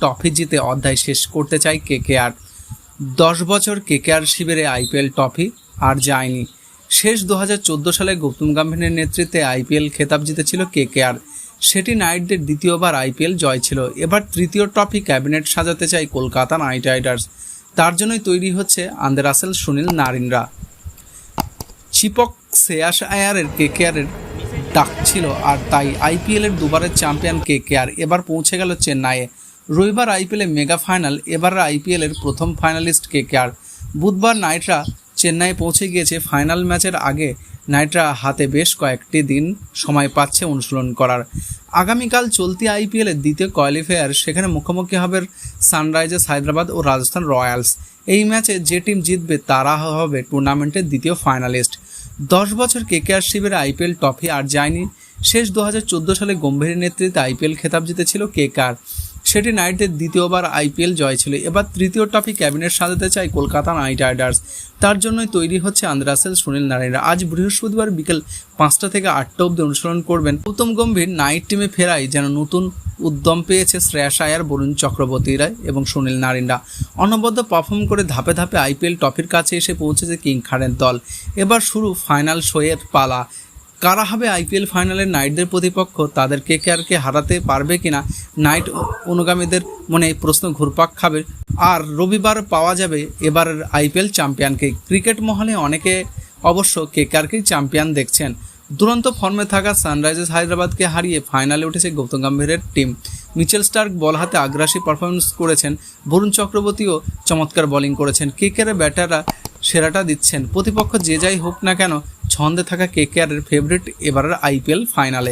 Trophy জিতে অধ্যায় শেষ করতে চায় কেকেআর। দশ বছর কেকেআর শিবিরে আইপিএল ট্রফি আর যায়নি। শেষ দু হাজার চোদ্দ সালে গৌতম গম্ভীরের নেতৃত্বে আইপিএল খেতাব জিতেছিল কেকেআর। সেটি নাইটদের দ্বিতীয়বার আইপিএল জয় ছিল। এবার তৃতীয় ট্রফি ক্যাবিনেট সাজাতে চায় কলকাতা নাইট রাইডার্স। তার জন্যই তৈরি হচ্ছে আন্দের রাসেল, সুনীল নারিনরা। চিপক শ্রেয়াস আয়ারের কেকেআরের ডাক ছিল আর তাই আইপিএলের দুবারের চ্যাম্পিয়ন কেকেআর। এবার পৌঁছে গেল চেন্নাইয়ে। রবিবার আইপিএলে মেগা ফাইনাল এবার আইপিএলের প্রথম ফাইনালিস্ট কেকেআর বুধবার নাইটরা চেন্নাই পৌঁছে গিয়েছে ফাইনাল ম্যাচের আগে। নাইটরা হাতে বেশ কয়েকটি দিন সময় পাচ্ছে অনুশীলন করার। আগামীকাল চলতি আইপিএলের দ্বিতীয় কোয়ালিফায়ার, সেখানে মুখোমুখি হবে সানরাইজার্স হায়দ্রাবাদ ও রাজস্থান রয়্যালস। এই ম্যাচে যে টিম জিতবে, তারা হবে টুর্নামেন্টের দ্বিতীয় ফাইনালিস্ট। দশ বছর কেকেআর শিবের আইপিএল ট্রফি আর যায়নি। শেষ দু হাজার চোদ্দ সালে গম্ভীরের নেতৃত্বে আইপিএল খেতাব জিতেছিল কেকেআর সেটি নাইটদের দ্বিতীয়বার আইপিএল জয় ছিল। এবার তৃতীয় ট্রফি ক্যাবিনেট সাজাতে চায় কলকাতা নাইট রাইডার্স। তার জন্যই তৈরি হচ্ছে আন্দ্রাসেল সুনীল নারায়ণরা। আজ বৃহস্পতিবার বিকেল পাঁচটা থেকে আটটা অব্দি অনুসরণ করবেন গৌতম গম্ভীর। নাইট টিমে ফেরায় যেন নতুন উদ্যম পেয়েছে শ্রেয়াস আয়ার, বরুণ চক্রবর্তী রায় এবং সুনীল নারিন্ডা অনবদ্য পারফর্ম করে ধাপে ধাপে আইপিএল ট্রফির কাছে এসে পৌঁছেছে কিং খানের দল। এবার শুরু ফাইনাল শোয়ের পালা। কারা হবে আইপিএল ফাইনালের নাইটদের প্রতিপক্ষ? তাদের কে কে হারাতে পারবে কিনা? নাইট অনুগামীদের মনে প্রশ্ন ঘুরপাক খাবে। আর রবিবার পাওয়া যাবে এবারের আইপিএল চ্যাম্পিয়নকে। ক্রিকেট মহলে অনেকে অবশ্য কে কে চ্যাম্পিয়ন দেখছেন। দুরন্ত ফর্মে থাকা সানরাইজার্স হায়দ্রাবাদকে হারিয়ে ফাইনালে উঠেছে গৌতম গম্ভীরের টিম। মিচেল স্টার্ক বল হাতে আগ্রাসী পারফরমেন্স করেছেন। বরুণ চক্রবর্তীও চমৎকার বোলিং করেছেন। কেকেআরের ব্যাটাররা সেরাটা দিচ্ছেন। প্রতিপক্ষ যে যাই হোক না কেন ছন্দে থাকা কেকেআরের ফেভারিট এবারের আইপিএল ফাইনালে